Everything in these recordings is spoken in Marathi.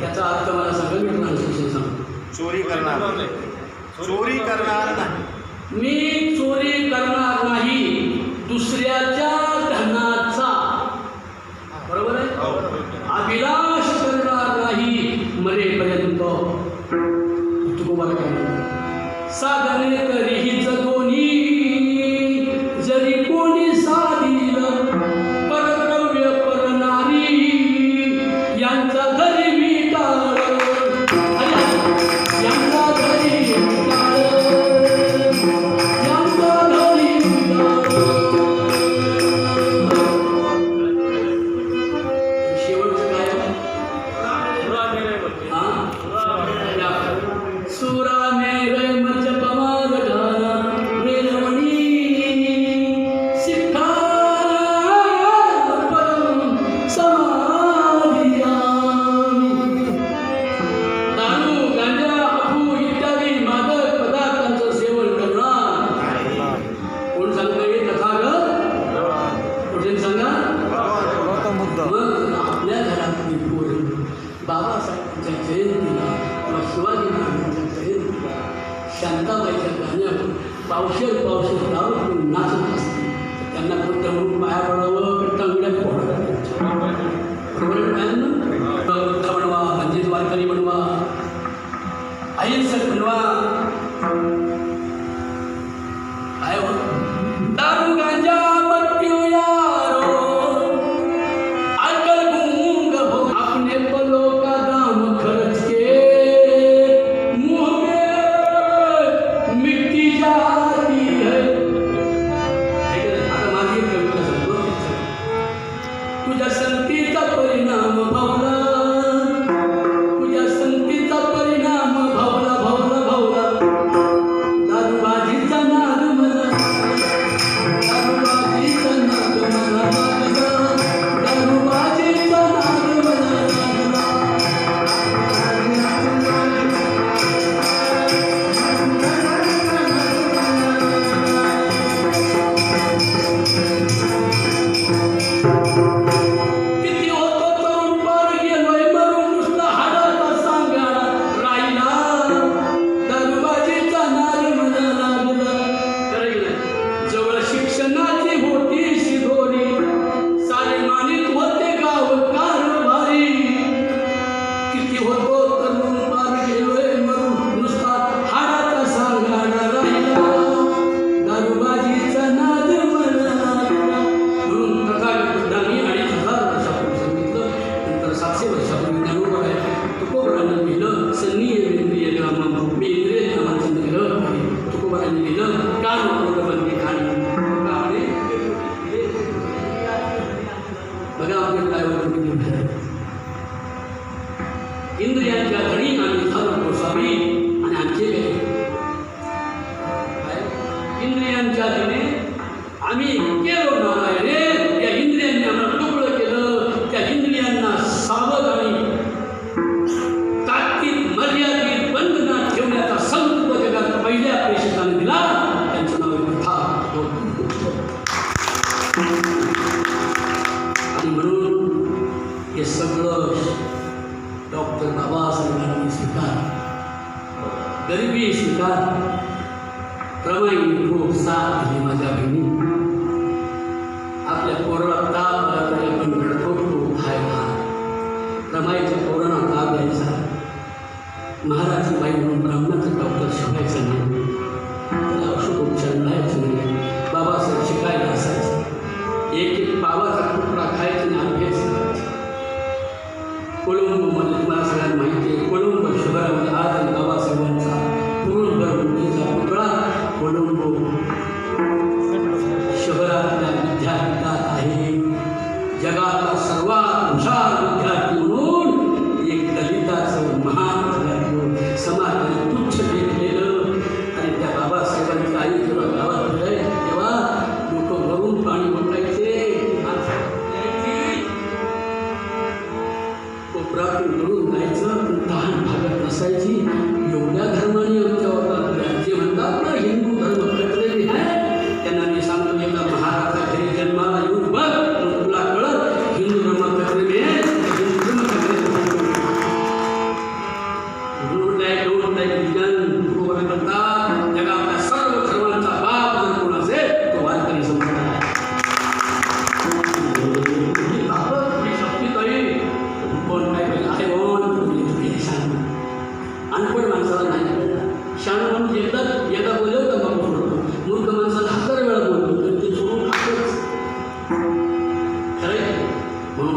त्याचा अर्थ मला चोरी करणार नाही. चोरी करणार नाही. मी चोरी करणार नाही. दुसऱ्याच्या साधने तरीही बाबासाहेबांच्या जयंतीला किंवा शिवाजी महाराजांच्या जयंतीला शांताबाईच्या गाण्यावर पावशेर पावशेर दारू पिऊन नाचत असते. त्यांना कोणतं म्हणून पाया पडावं की टंगड्या फोडाव्या बरोबर आहे बनवा म्हणजे वारकरी बनवा. अहिंसक बनवा. काय हो? दारू इंदु या जागरीन आणि खरं कोसावी आणि आमचे इंद्रियांच्या दिने आम्ही गरिबी स्वीकार प्रवई खूप साथ ही माझ्या बहिणी आपल्या पोराला ताप आला तरी आपण रडतो खूप हाय ताप द्यायचा। महाराज बाई म्हणून ब्राह्मणाचं डॉक्टर शिकायचं नाही। त्याला औषध उपचार नाही। बाबासाहेब शिकायला असायचं। एक एक बाबाचा तुकडा खायचा नाही आम्ही कोलंबो मला सगळ्यांना माहिती रात्री मिळून जायचं तहान भागत नसायची. हो।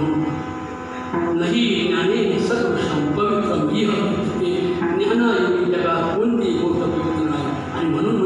नाही ज्ञाने सर्वक्षम पवित्रम इह ज्ञानायोगी जगात कोणती गोष्ट नाही आणि म्हणून